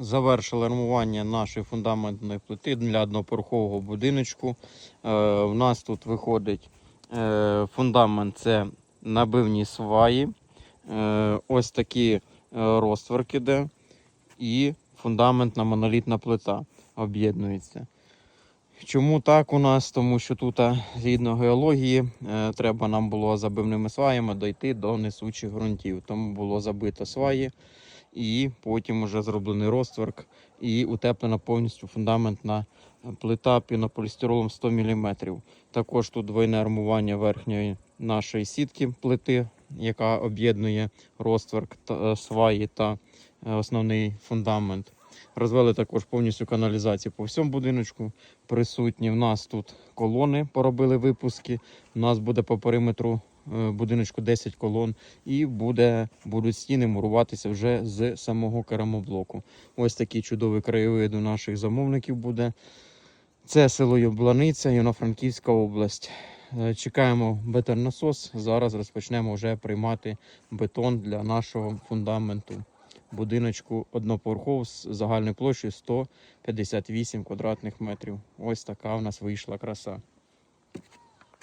Завершили армування нашої фундаментної плити для одноповерхового будиночку. Е, у нас тут виходить е, фундамент це набивні сваї, е, ось такі е, розтворки, де і фундаментна монолітна плита об'єднується. Чому так у нас? Тому що тут, згідно геології, е, треба нам було забивними сваями дойти до несучих ґрунтів. Тому було забито сваї, і потім вже зроблений розтворк і утеплена повністю фундаментна плита пінополістиролом 100 мм. Також тут двойне армування верхньої нашої сітки плити, яка об'єднує розтворк та е, сваї та е, основний фундамент. Розвели також повністю каналізацію по всьому будиночку. Присутні в нас тут колони, поробили випуски. У нас буде по периметру е, будиночку 10 колон, і буде, будуть стіни муруватися вже з самого керамоблоку. Ось такий чудовий краєвид у наших замовників буде. Це село Ябланиця, Івано-Франківська область. Е, Чекаємо бетоннасос. Зараз розпочнемо вже приймати бетон для нашого фундаменту будиночку одноповерхов з загальною площею 158 квадратних метрів. Ось така у нас вийшла краса.